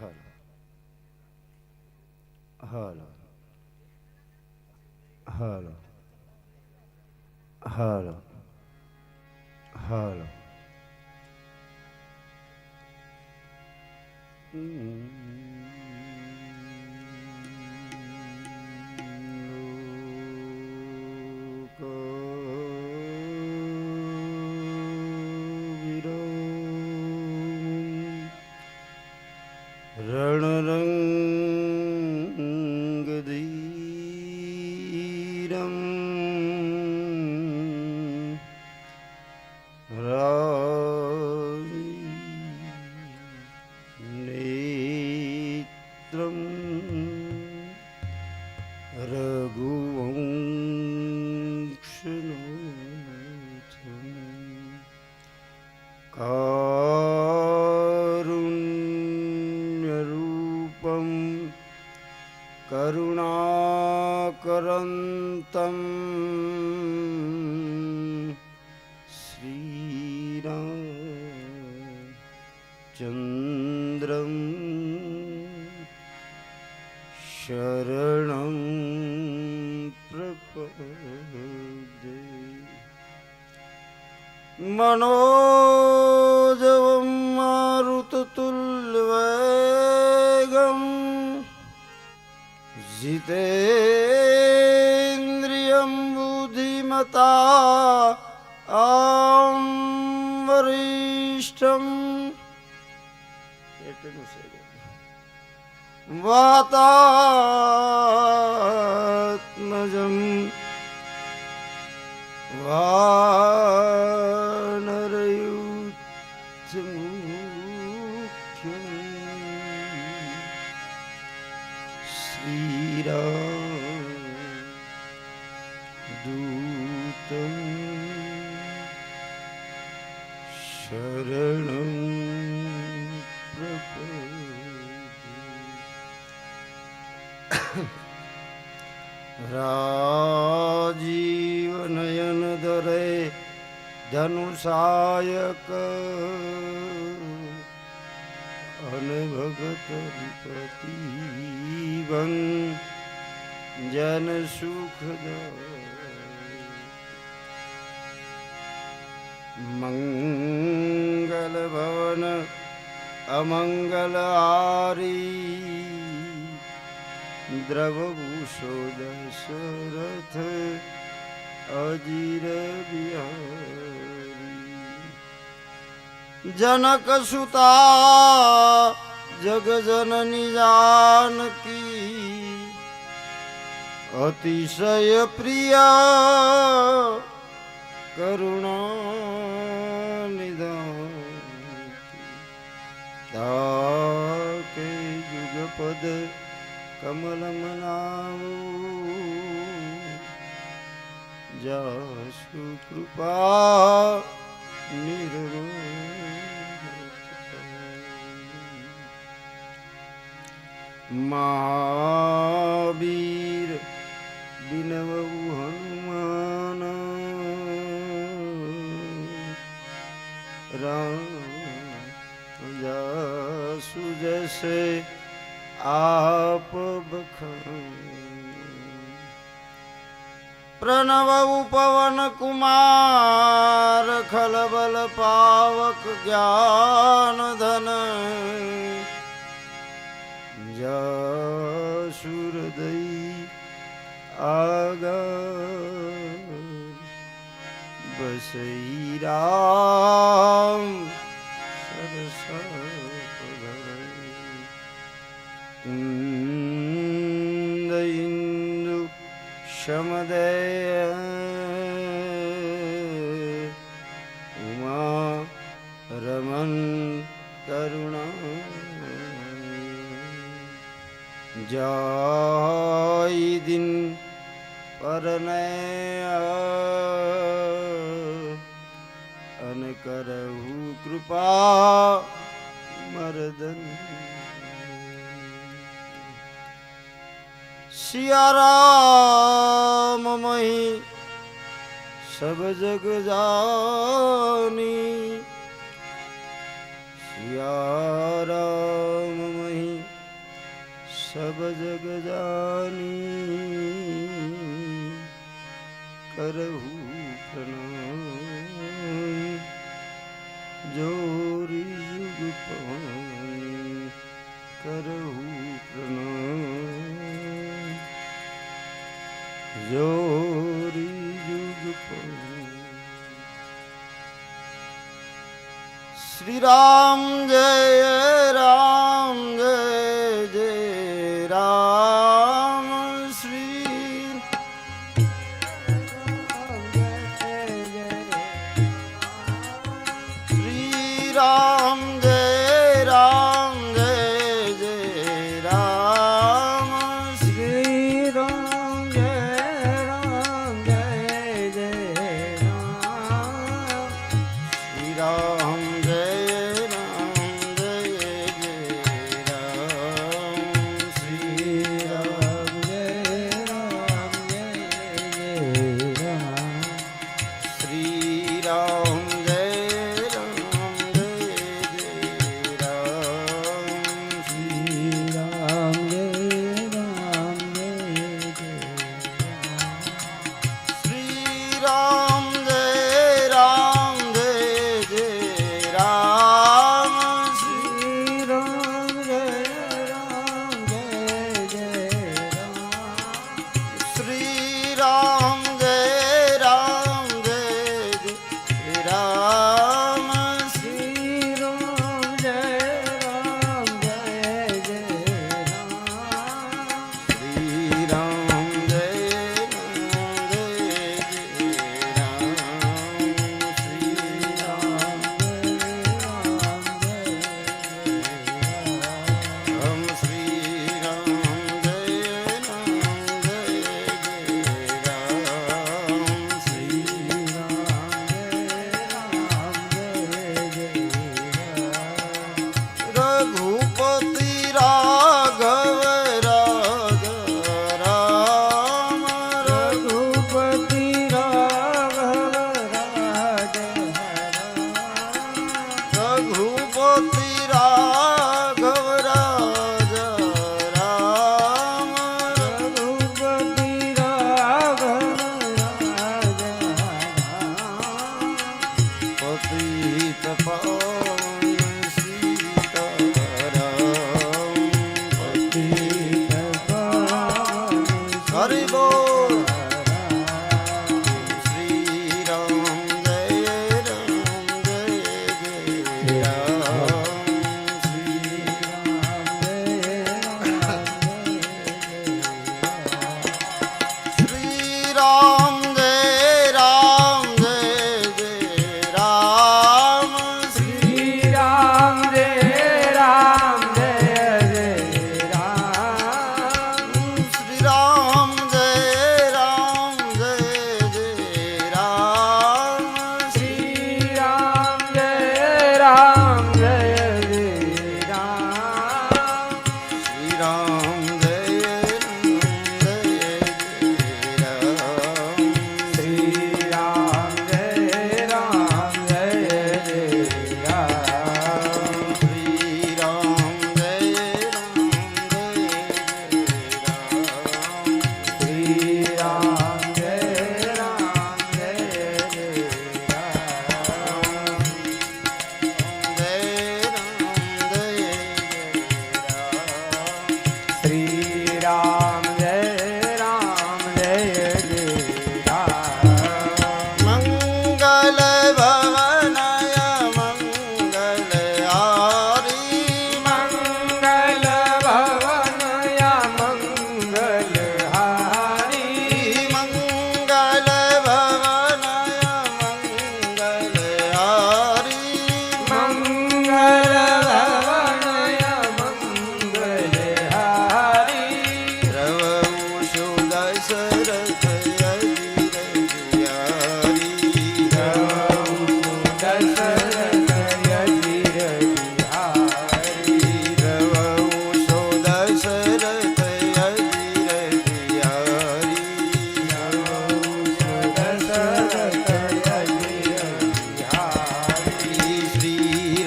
હાલો. હાલો. હાલો. હાલો. હાલો. રણરંગધીરમ कारुण्यरूपं करुणाकरन्तम् श्रीरामचन्द्रं शरणं प्रपदे मनोजवं તા આમ વરિષ્ઠમ એટલું છે વા राजीवनयन धनुषायक धनुषायकिव जन सुखदर मङ्गलभवन अमङ्गलारी। દ્રવભૂષો દશરથ અજીર બિહારી જનક સુતા જગજનની જાનકી અતિશય પ્રિય કરુણા નિધાન તાકે યુગપદ કમલ મનાવો જાસુ કૃપા નિર્વોધ મહાવીર બિનવવું હનુમાન રામ જાસુ જશે આપ પ્રણવ ઉપવન કુમાર ખલબલ પાવક જ્ઞાન ધન. જાસુરદયી આગળ. બસઈ શમદે ઉમા રમન કરુણા. જય દિન પરને અન કરહુ કૃપા મરદન. સિયારામ જગજાની સિયારામ મહી સબ જગજાની કરહું પ્રણામ. જોરી યુગ પહોણી કરહું પ્રણામ. જો श्रीराम जय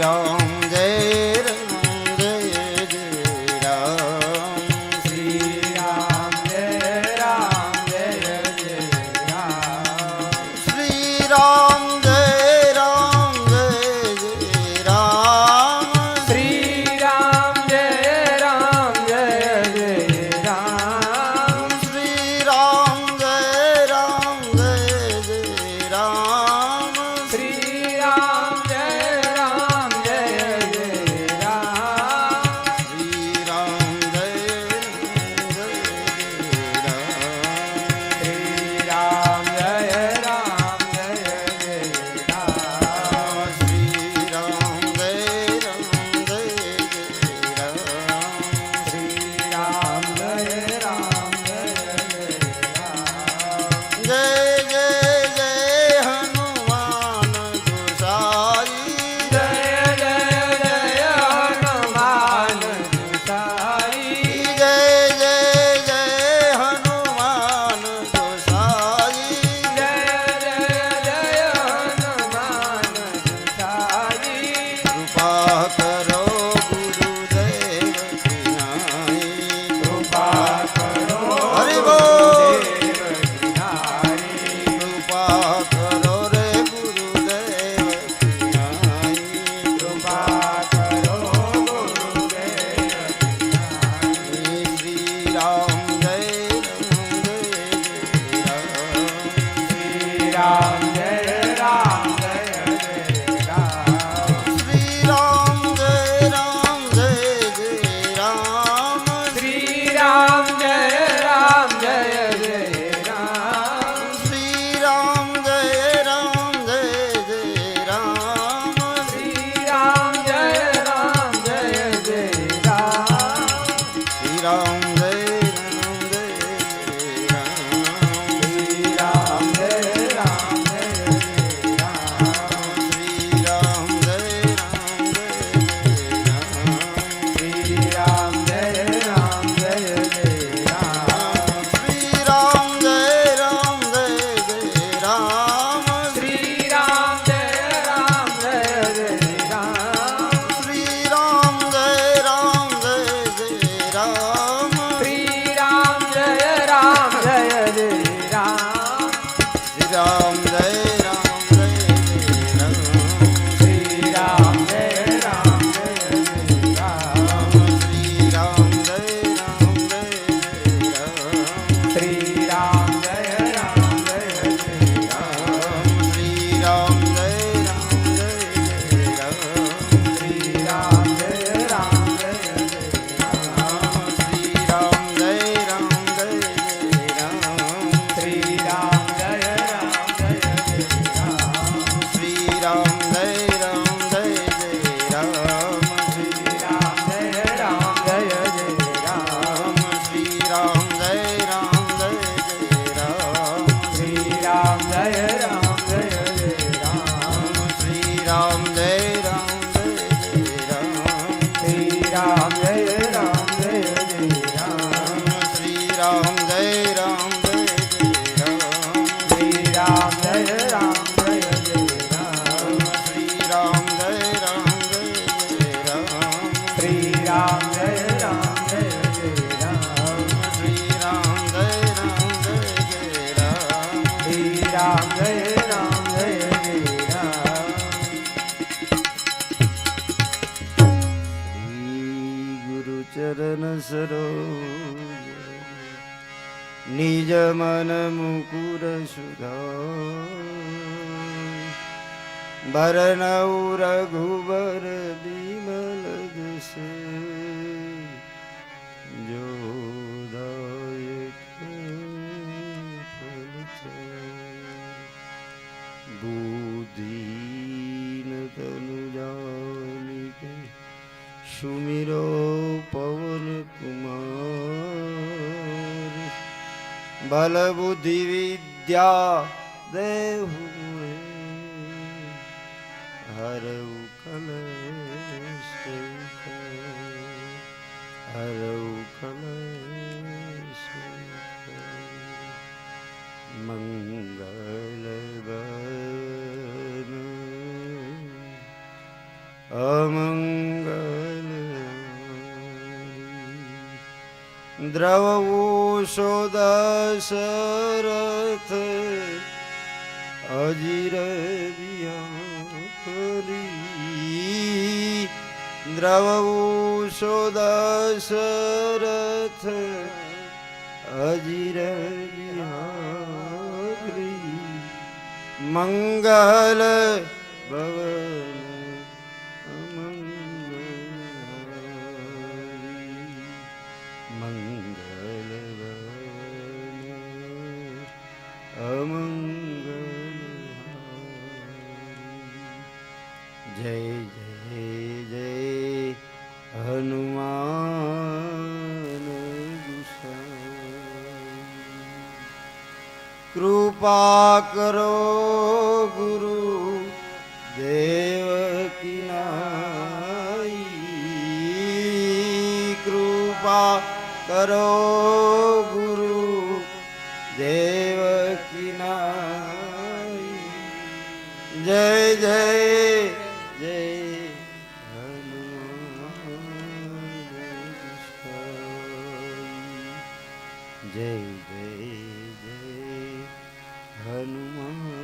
long. mão someday. સુધા ભરનૌ રઘુબર બિમલ જસ જોદાયક ફલ છે બુદ્ધિન તનુ જાનિકે સુમિરો પવન કુમાર બલ દેહુ હરઉ કલેશ હરઉ કલેશ મંગલ અમંગલ દ્રવ શોદ અજીર વિહરી દ્રવવું દશરથ અજીર વિહારી મંગલ કૃપા કરો ગુરુ દેવ નાઈ. કૃપા કરો ગુરુ દેવ નાઈ. જય જય જય જય જય. જય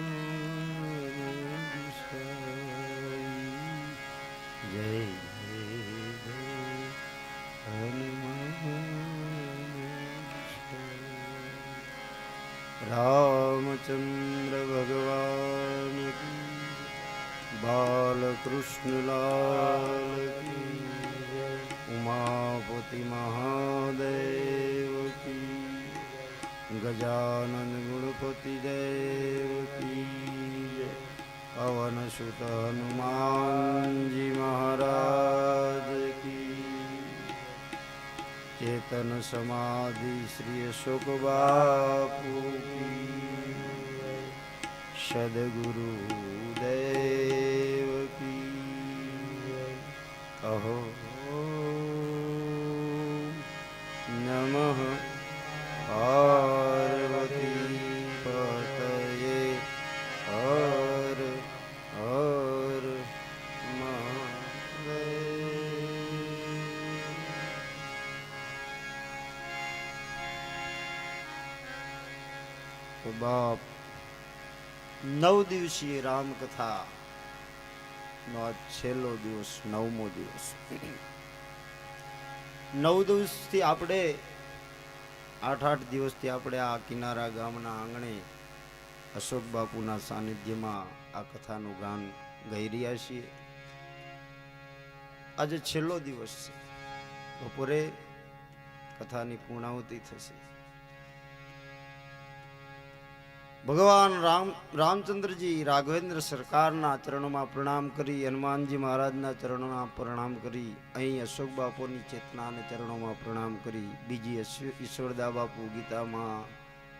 પવન સુત હનુમાનજી મહારાજ કી ચેતન સમાધિ શ્રી અશોક બાપુ સદગુરુ દેવ કી અહો તો બાપ. નવ દિવસીય રામકથા નો આ છેલ્લો દિવસ, નવમો દિવસ. નવ દિવસથી આપણે આઠ આઠ દિવસથી આપણે આ કિનારા ગામના આંગણે અશોક બાપુના સાનિધ્યમાં આ કથાનું ગાન ગાઈ રહ્યા છીએ. આજે છેલ્લો દિવસ છે. બપોરે કથાની પૂર્ણાહુતિ થશે. ભગવાન રામ રામચંદ્રજી રાઘવેન્દ્ર સરકારના ચરણોમાં પ્રણામ કરી, હનુમાનજી મહારાજના ચરણોમાં પ્રણામ કરી, અહીં અશોક બાપુની ચેતનાને ચરણોમાં પ્રણામ કરી, બીજી ઈશ્વ- ઈશ્વરદા બાપુ ગીતામાં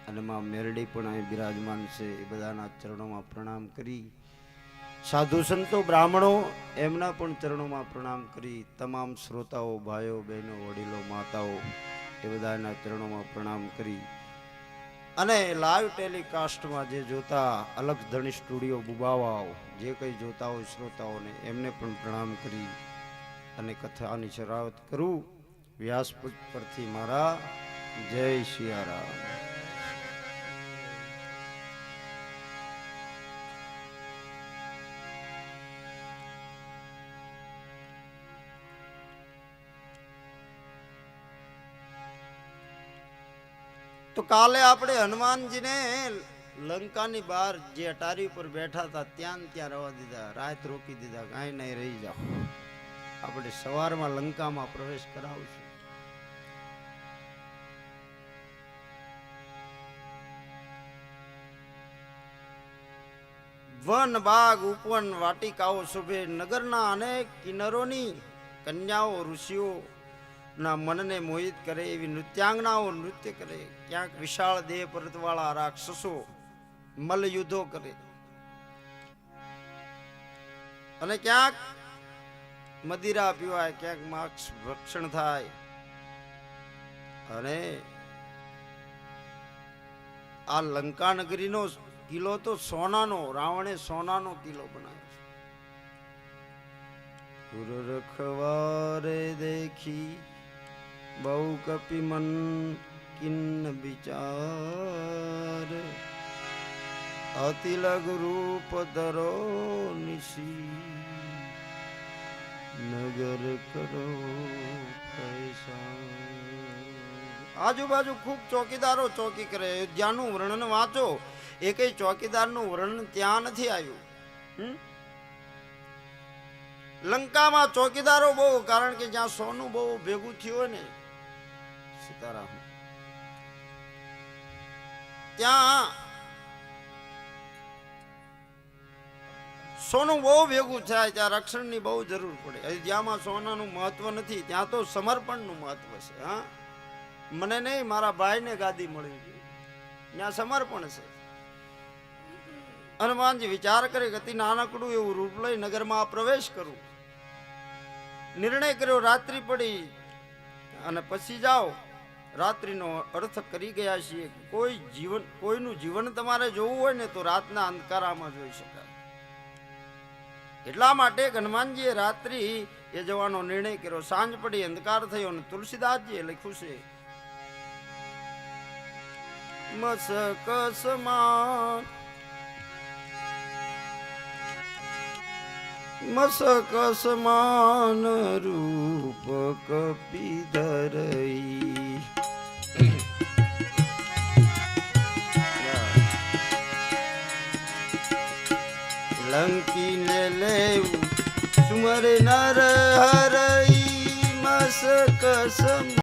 અને માં મેરડી પણ અહીં બિરાજમાન છે, એ બધાના ચરણોમાં પ્રણામ કરી. સાધુ સંતો, બ્રાહ્મણો એમના પણ ચરણોમાં પ્રણામ કરી. તમામ શ્રોતાઓ, ભાઈઓ, બહેનો, વડીલો, માતાઓ એ બધાના ચરણોમાં પ્રણામ કરી. અને લાઈવ ટેલિકાસ્ટમાં જે જોતા અલગ ધણી સ્ટુડિયો બુબાવાઓ, જે કંઈ જોતા હોય શ્રોતાઓને, એમને પણ પ્રણામ કરી અને કથાની શરૂઆત કરું. વ્યાસપીઠ પરથી મારા જય સિયારામ તો કાલે આપણે હનુમાનજીને લંકાની બહાર જે અટારી ઉપર બેઠા હતા, ત્યાં ત્યાં રવા દીધા. રાત રોકી દીધા કાંઈ નહીં, રહી જાઓ. આપણે સવારમાં લંકામાં પ્રવેશ કરાવશું. વન બાગ ઉપવન વાટિકાઓ શોભે. નગરના અનેક કિન્નરોની કન્યાઓ, ઋષિઓ ના મનને મોહિત કરે એવી નૃત્યાંગનાઓ નૃત્ય કરે. ક્યાંક વિશાળ દેહ પરતવાળા રાક્ષસો મલયુદ્ધો કરે. અને ક્યાંક મદિરા પીવાય, ક્યાંક માક્ષ ભક્ષણ થાય. અને આ લંકા નગરીનો કિલ્લો તો સોનાનો, રાવણે સોનાનો કિલ્લો બનાવ્યો છે. પુર દેખી બહુ કપી મન કિન્ન વિચાર અતિલગ રૂપ ધરો નિશી નગર કરો પૈસા આજુબાજુ ખૂબ ચોકીદારો ચોકી કરે અયોધ્યાનું વર્ણન વાંચો, એકેય ચોકીદારનું વર્ણન ત્યાં નથી આવ્યું? લંકામાં ચોકીદારો બહુ, કારણ કે જ્યાં સોનું બહુ ભેગું થયું હોય ને સીતારામ. ત્યાં સોનું બહુ ભેગું થાય, ત્યાં રક્ષણની બહુ જરૂર પડે. જ્યાંમાં સોનાનું મહત્વ નથી, ત્યાં તો સમર્પણનું મહત્વ છે, હા? મને નહીં, મારા ભાઈને ગાદી મળી ગઈ. ત્યાં સમર્પણ છે. હનુમાનજી વિચાર કરે કે અતિ નાનકડું એવું રૂપ લઈ નગરમાં પ્રવેશ કરું. નિર્ણય કર્યો, રાત્રિ પડી અને પછી જાઓ. રાત્રિનો અર્થ કરી ગયા છીએ કોઈ જીવન, કોઈનું જીવન તમારે જોવું હોય ને તો રાતના અંધકારામાં જોઈ શકાય. એટલા માટે હનુમાનજીએ રાત્રિ એ જવાનો નિર્ણય કર્યો. સાંજ પડી અંધકાર થયો અને તુલસીદાસજીએ લખ્યું છે મસકસમાન મસકસમાન રૂપ કપી રૂપ લંકીને લેવું. સુમર નર હરઈ મસ સમાન